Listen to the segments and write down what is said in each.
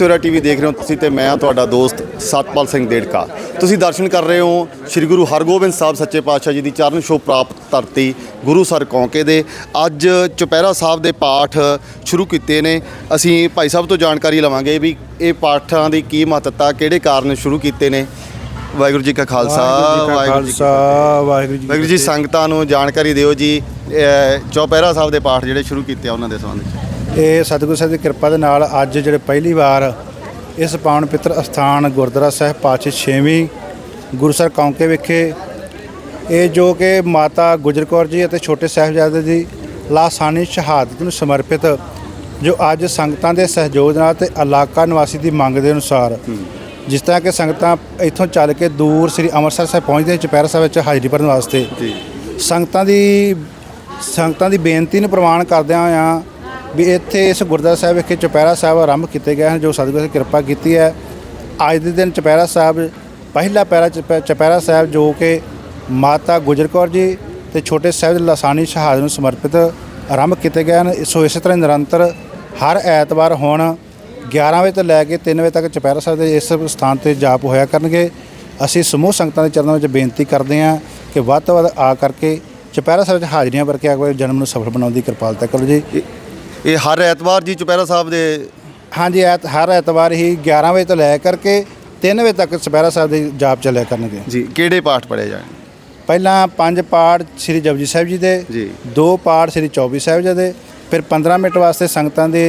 ਸਵੇਰਾ TV ਦੇਖ ਰਹੇ ਹੋ ਤੁਸੀਂ ਤੇ ਮੈਂ ਤੁਹਾਡਾ ਦੋਸਤ ਸਤਪਾਲ ਸਿੰਘ ਦੇੜਕਾ। ਤੁਸੀਂ ਦਰਸ਼ਨ ਕਰ ਰਹੇ ਹੋ ਸ੍ਰੀ ਗੁਰੂ ਹਰਗੋਬਿੰਦ ਸਾਹਿਬ ਸੱਚੇ ਪਾਤਸ਼ਾਹ ਜੀ ਦੀ ਚਰਨ ਛੋਹ ਪ੍ਰਾਪਤ ਧਰਤੀ ਗੁਰੂ ਸਰ ਕੌਂਕੇ ਦੇ। ਅੱਜ ਚੁਪਹਿਰਾ ਸਾਹਿਬ ਦੇ ਪਾਠ ਸ਼ੁਰੂ ਕੀਤੇ ਨੇ। ਅਸੀਂ ਭਾਈ ਸਾਹਿਬ ਤੋਂ ਜਾਣਕਾਰੀ ਲਵਾਂਗੇ ਵੀ ਇਹ ਪਾਠਾਂ ਦੀ ਕੀ ਮਹੱਤਤਾ ਕਿਹੜੇ ਕਾਰਨ ਸ਼ੁਰੂ ਕੀਤੇ ਨੇ। ਵਾਹਿਗੁਰੂ ਜੀ ਕਾ ਖਾਲਸਾ ਵਾਹਿਗੁਰੂ ਜੀ ਕਾ ਵਾਹਿਗੁਰੂ ਜੀ ਵਾਹਿਗੁਰੂ ਜੀ ਸੰਗਤਾਂ ਨੂੰ ਜਾਣਕਾਰੀ ਦਿਓ ਜੀ ਚੁਪਹਿਰਾ ਸਾਹਿਬ ਦੇ ਪਾਠ ਜਿਹੜੇ ਸ਼ੁਰੂ ਕੀਤੇ ਆ ਉਹਨਾਂ ਦੇ ਸੰਬੰਧ ਵਿੱਚ। ਇਹ ਸਤਿਗੁਰੂ ਸਾਹਿਬ ਦੀ ਕਿਰਪਾ ਦੇ ਨਾਲ ਅੱਜ ਜਿਹੜੇ ਪਹਿਲੀ ਵਾਰ ਇਸ ਪਾਵਨ ਪਿੱਤਰ ਅਸਥਾਨ ਗੁਰਦੁਆਰਾ ਸਾਹਿਬ ਪਾਤਸ਼ਾਹ ਛੇਵੀਂ ਗੁਰੂਸਰ ਕੌਂਕੇ ਵਿਖੇ ਇਹ ਜੋ ਕਿ ਮਾਤਾ ਗੁਜਰ ਕੌਰ ਜੀ ਅਤੇ ਛੋਟੇ ਸਾਹਿਬਜ਼ਾਦੇ ਦੀ ਲਾਸਾਨੀ ਸ਼ਹਾਦਤ ਨੂੰ ਸਮਰਪਿਤ ਜੋ ਅੱਜ ਸੰਗਤਾਂ ਦੇ ਸਹਿਯੋਗ ਨਾਲ ਤੇ ਇਲਾਕਾ ਨਿਵਾਸੀ ਦੀ ਮੰਗ ਦੇ ਅਨੁਸਾਰ ਜਿਸ ਤਰ੍ਹਾਂ ਕਿ ਸੰਗਤਾਂ ਇੱਥੋਂ ਚੱਲ ਕੇ ਦੂਰ ਸ੍ਰੀ ਅੰਮ੍ਰਿਤਸਰ ਸਾਹਿਬ ਪਹੁੰਚਦੇ ਚੁਪਹਿਰਾ ਸਾਹਿਬ ਵਿੱਚ ਹਾਜ਼ਰੀ ਭਰਨ ਵਾਸਤੇ। ਸੰਗਤਾਂ ਦੀ ਸੰਗਤਾਂ ਦੀ ਬੇਨਤੀ ਨੂੰ ਪ੍ਰਵਾਨ ਕਰਦਿਆਂ ਹੋਇਆਂ ਵੀ ਇੱਥੇ ਇਸ ਗੁਰਦੁਆਰਾ ਸਾਹਿਬ ਵਿਖੇ ਚੁਪਹਿਰਾ ਸਾਹਿਬ ਆਰੰਭ ਕੀਤੇ ਗਏ ਹਨ, ਜੋ ਸਤਿਗੁਰੂ ਦੀ ਕਿਰਪਾ ਕੀਤੀ ਹੈ। ਅੱਜ ਦੇ ਦਿਨ ਚੁਪਹਿਰਾ ਸਾਹਿਬ, ਪਹਿਲਾ ਪੈਰਾ ਚੁਪਹਿ- ਚੁਪਹਿਰਾ ਸਾਹਿਬ ਜੋ ਕਿ ਮਾਤਾ ਗੁਜਰ ਕੌਰ ਜੀ ਤੇ ਛੋਟੇ ਸਾਹਿਬ ਦੇ ਲਾਸਾਨੀ ਸ਼ਹਾਦਤ ਨੂੰ ਸਮਰਪਿਤ ਆਰੰਭ ਕੀਤੇ ਗਏ ਹਨ। ਸੋ ਇਸੇ ਤਰ੍ਹਾਂ ਨਿਰੰਤਰ ਹਰ ਐਤਵਾਰ ਹੁਣ 11 ਵਜੇ ਤੋਂ ਲੈ ਕੇ 3 ਵਜੇ ਤੱਕ ਚੁਪਹਿਰਾ ਸਾਹਿਬ ਦੇ ਇਸ ਸਥਾਨ ਤੇ ਜਾਪ ਹੋਇਆ ਕਰਨਗੇ। ਅਸੀਂ ਸਮੂਹ ਸੰਗਤਾਂ ਦੇ ਚਰਨਾਂ ਵਿੱਚ ਬੇਨਤੀ ਕਰਦੇ ਹਾਂ ਕਿ ਵੱਧ ਤੋਂ ਵੱਧ ਆ ਕਰਕੇ ਚੁਪਹਿਰਾ ਸਾਹਿਬ ਵਿੱਚ ਹਾਜ਼ਰੀਆਂ ਭਰ ਕੇ ਆ ਕੇ ਜਨਮ ਨੂੰ ਸਫਲ ਬਣਾਉਣ ਦੀ ਕਿਰਪਾਲਤਾ ਕਰੋ ਜੀ। ਇਹ- ਹਰ ਐਤਵਾਰ ਜੀ ਚੁਪਹਿਰਾ ਸਾਹਿਬ ਦੇ ਹਾਂਜੀ ਐਤ ਹਰ ਐਤਵਾਰ ਹੀ 11 ਵਜੇ ਤੋਂ ਲੈ ਕਰਕੇ 3 ਵਜੇ ਤੱਕ ਚੁਪਹਿਰਾ ਸਾਹਿਬ ਦੇ ਜਾਪ ਚੱਲਿਆ ਕਰਨਗੇ ਜੀ ਕਿਹੜੇ ਪਾਠ ਪੜ੍ਹੇ ਜਾਣ ਪਹਿਲਾਂ ਪੰਜ ਪਾਠ ਸ੍ਰੀ ਜਪਜੀ ਸਾਹਿਬ ਜੀ ਦੇ ਜੀ। ਦੋ ਪਾਠ ਸ੍ਰੀ ਚੌਬੀ ਸਾਹਿਬ ਜੀ ਦੇ ਫਿਰ 15 ਮਿੰਟ ਵਾਸਤੇ ਸੰਗਤਾਂ ਦੇ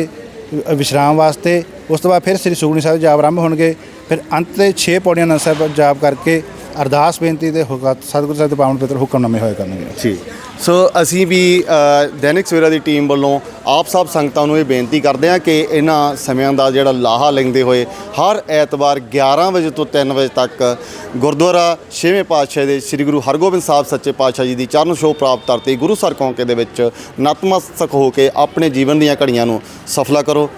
ਅ, ਵਿਸ਼ਰਾਮ ਵਾਸਤੇ ਉਸ ਤੋਂ ਬਾਅਦ ਫਿਰ ਸ੍ਰੀ ਸੁਖਮਨੀ ਸਾਹਿਬ ਜਾਪ ਆਰੰਭ ਹੋਣਗੇ ਫਿਰ ਅੰਤ ਦੇ 6 ਪੌੜੀਆਂ ਨਾਲ ਸਾਹਿਬ ਜਾਪ ਕਰਕੇ ਅਰਦਾਸ ਬੇਨਤੀ ਦੇ ਹੁਕਮ ਸਤਿਗੁਰੂ ਸਾਹਿਬ ਦੇ ਪਾਵਨ ਪਿੱਤਰ ਹੁਕਮਨਾਮੇ ਹੋਏ ਕਰਨਗੇ। ਜੀ। ਸੋ ਅਸੀਂ ਵੀ ਅ, ਦੈਨਿਕ ਸਵੇਰਾ ਦੀ ਟੀਮ ਵੱਲੋਂ ਆਪ ਸਭ ਸੰਗਤਾਂ ਨੂੰ ਇਹ ਬੇਨਤੀ ਕਰਦੇ ਹਾਂ ਕਿ ਇਹਨਾਂ ਸਮਿਆਂ ਦਾ ਜਿਹੜਾ ਲਾਹਾ ਲੈਂਦੇ ਹੋਏ ਹਰ ਐਤਵਾਰ 11 ਵਜੇ ਤੋਂ 3 ਵਜੇ ਤੱਕ ਗੁਰਦੁਆਰਾ ਛੇਵੇਂ ਪਾਤਸ਼ਾਹ ਦੇ ਸ੍ਰੀ ਗੁਰੂ ਹਰਗੋਬਿੰਦ ਸਾਹਿਬ ਸੱਚੇ ਪਾਤਸ਼ਾਹ ਜੀ ਦੀ ਚਰਨ ਛੋਹ ਪ੍ਰਾਪਤ ਧਰਤੀ ਗੁਰੂ ਸਰ ਕੌਂਕੇ ਦੇ ਵਿੱਚ ਨਤਮਸਤਕ ਹੋ ਕੇ ਆਪਣੇ ਜੀਵਨ ਦੀਆਂ ਘੜੀਆਂ ਨੂੰ ਸਫਲਾ ਕਰੋ।